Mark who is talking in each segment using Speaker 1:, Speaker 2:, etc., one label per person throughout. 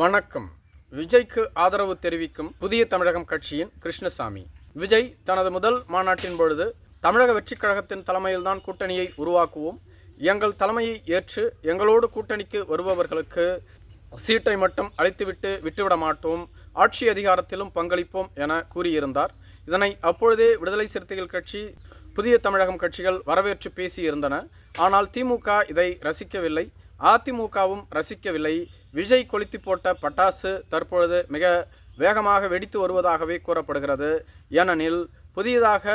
Speaker 1: வணக்கம். விஜய்க்கு ஆதரவு தெரிவிக்கும் புதிய தமிழகம் கட்சியின் கிருஷ்ணசாமி. விஜய் தனது முதல் மாநாட்டின் பொழுது தமிழக வெற்றிக் கழகத்தின் தலைமையில்தான் கூட்டணியை உருவாக்குவோம். எங்கள் தலைமையை ஏற்று எங்களோடு கூட்டணிக்கு வருபவர்களுக்கு சீட்டை மட்டும் அளித்துவிட்டு விட்டுவிட மாட்டோம். ஆட்சி அதிகாரத்திலும் பங்களிப்போம் என கூறியிருந்தார். இதனை அப்பொழுதே விடுதலை சிறுத்தைகள் கட்சி புதிய தமிழகம் கட்சிகள் வரவேற்று பேசியிருந்தன. ஆனால் திமுக இதை ரசிக்கவில்லை. அதிமுகவும் ரசிக்கவில்லை. விஜய் கொளுத்தி போட்ட பட்டாசு தற்பொழுது மிக வேகமாக வெடித்து வருவதாகவே கூறப்படுகிறது. ஏனெனில் புதியதாக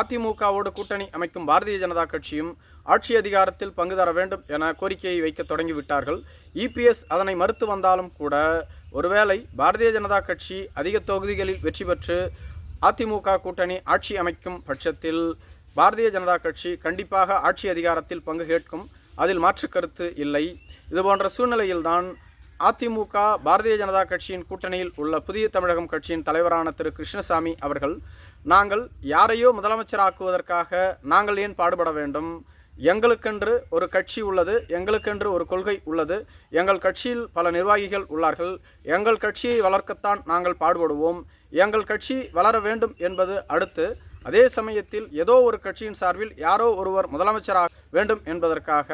Speaker 1: அதிமுகவோடு கூட்டணி அமைக்கும் பாரதிய ஜனதா கட்சியும் ஆட்சி அதிகாரத்தில் பங்கு தர வேண்டும் என கோரிக்கையை வைக்க தொடங்கிவிட்டார்கள். இபிஎஸ் அதனை மறுத்து வந்தாலும் கூட ஒருவேளை பாரதிய ஜனதா கட்சி அதிக தொகுதிகளில் வெற்றி பெற்று அதிமுக கூட்டணி ஆட்சி அமைக்கும் பட்சத்தில் பாரதிய ஜனதா கட்சி கண்டிப்பாக ஆட்சி அதிகாரத்தில் பங்கு கேட்கும் அதில் மாற்று கருத்து இல்லை. இதுபோன்ற சூழ்நிலையில்தான் அதிமுக பாரதிய ஜனதா கட்சியின் கூட்டணியில் உள்ள புதிய தமிழகம் கட்சியின் தலைவரான திரு. கிருஷ்ணசாமி அவர்கள் நாங்கள் யாரையோ முதலமைச்சராக்குவதற்காக நாங்கள் ஏன் பாடுபட வேண்டும்? எங்களுக்கென்று ஒரு கட்சி உள்ளது எங்களுக்கென்று ஒரு கொள்கை உள்ளது எங்கள் கட்சியில் பல நிர்வாகிகள் உள்ளார்கள் எங்கள் கட்சியை வளர்க்கத்தான் நாங்கள் பாடுபடுவோம் எங்கள் கட்சி வளர வேண்டும் என்பது அடுத்து அதே சமயத்தில் ஏதோ ஒரு கட்சியின் சார்பில் யாரோ ஒருவர் முதலமைச்சராக வேண்டும் என்பதற்காக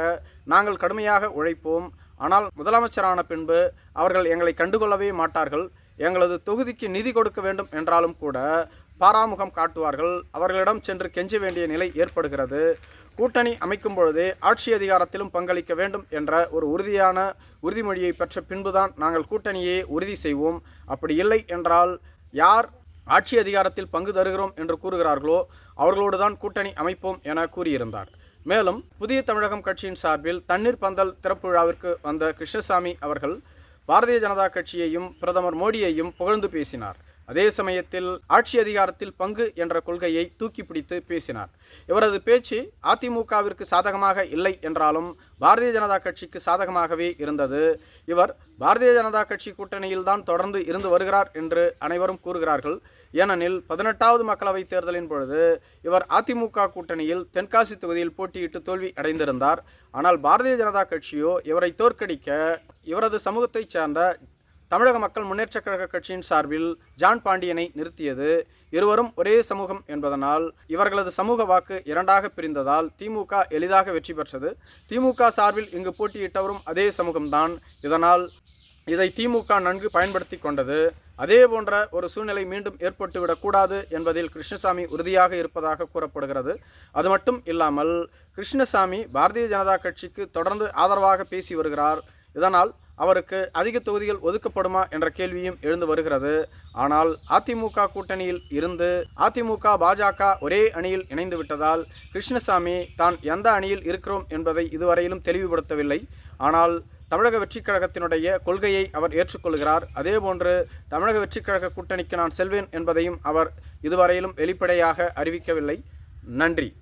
Speaker 1: நாங்கள் கடுமையாக உழைப்போம். ஆனால் முதலமைச்சரான பின்பு அவர்கள் எங்களை கண்டுகொள்ளவே மாட்டார்கள். எங்களது தொகுதிக்கு நிதி கொடுக்க வேண்டும் என்றாலும் கூட பாராமுகம் காட்டுவார்கள். அவர்களிடம் சென்று கெஞ்ச வேண்டிய நிலை ஏற்படுகிறது. கூட்டணி அமைக்கும் பொழுதே ஆட்சி அதிகாரத்திலும் பங்களிக்க வேண்டும் என்ற ஒரு உறுதியான உறுதிமொழியை பெற்ற பின்புதான் நாங்கள் கூட்டணியை உறுதி செய்வோம். அப்படி இல்லை என்றால் யார் ஆட்சி அதிகாரத்தில் பங்கு தருகிறோம் என்று கூறுகிறார்களோ அவர்களோடு தான் கூட்டணி அமைப்போம் என கூறியிருந்தார். மேலும் புதிய தமிழகம் கட்சியின் சார்பில் தண்ணீர் பந்தல் திறப்பு விழாவிற்கு வந்த கிருஷ்ணசாமி அவர்கள் பாரதிய ஜனதா கட்சியையும் பிரதமர் மோடியையும் புகழ்ந்து பேசினார். அதே சமயத்தில் ஆட்சி அதிகாரத்தில் பங்கு என்ற கொள்கையை தூக்கி பிடித்து பேசினார். இவரது பேச்சு அதிமுகவிற்கு சாதகமாக இல்லை என்றாலும் பாரதிய ஜனதா கட்சிக்கு சாதகமாகவே இருந்தது. இவர் பாரதிய ஜனதா கட்சி கூட்டணியில் தான் தொடர்ந்து இருந்து வருகிறார் என்று அனைவரும் கூறுகிறார்கள். ஏனெனில் பதினெட்டாவது மக்களவைத் தேர்தலின் பொழுது இவர் அதிமுக கூட்டணியில் தென்காசி தொகுதியில் போட்டியிட்டு தோல்வி அடைந்திருந்தார். ஆனால் பாரதிய ஜனதா கட்சியோ இவரை தோற்கடிக்க இவரது சமூகத்தைச் சேர்ந்த தமிழக மக்கள் முன்னேற்றக் கழக கட்சியின் சார்பில் ஜான் பாண்டியனை நிறுத்தியது இருவரும் ஒரே சமூகம் என்பதனால் இவர்களது சமூக வாக்கு இரண்டாக பிரிந்ததால் திமுக எளிதாக வெற்றி பெற்றது. திமுக சார்பில் இங்கு போட்டியிட்டவரும் அதே சமூகம்தான். இதனால் இதை திமுக நன்கு பயன்படுத்தி கொண்டது. அதே போன்ற ஒரு சூழ்நிலை மீண்டும் ஏற்பட்டுவிடக்கூடாது என்பதில் கிருஷ்ணசாமி உறுதியாக இருப்பதாக கூறப்படுகிறது. அது மட்டும் இல்லாமல் கிருஷ்ணசாமி பாரதிய ஜனதா கட்சிக்கு தொடர்ந்து ஆதரவாக பேசி வருகிறார். இதனால் அவருக்கு அதிக தொகுதிகள் ஒதுக்கப்படுமா என்ற கேள்வியும் எழுந்து வருகிறது. ஆனால் அதிமுக கூட்டணியில் இருந்து அதிமுக பாஜக ஒரே அணியில் இணைந்து விட்டதால் கிருஷ்ணசாமி தான் எந்த அணியில் இருக்கிறோம் என்பதை இதுவரையிலும் தெளிவுபடுத்தவில்லை. ஆனால் தமிழக வெற்றிக் கழகத்தினுடைய கொள்கையை அவர் ஏற்றுக்கொள்கிறார். அதேபோன்று தமிழக வெற்றிக் கழக கூட்டணிக்கு நான் செல்வேன் என்பதையும் அவர் இதுவரையிலும் வெளிப்படையாக அறிவிக்கவில்லை. நன்றி.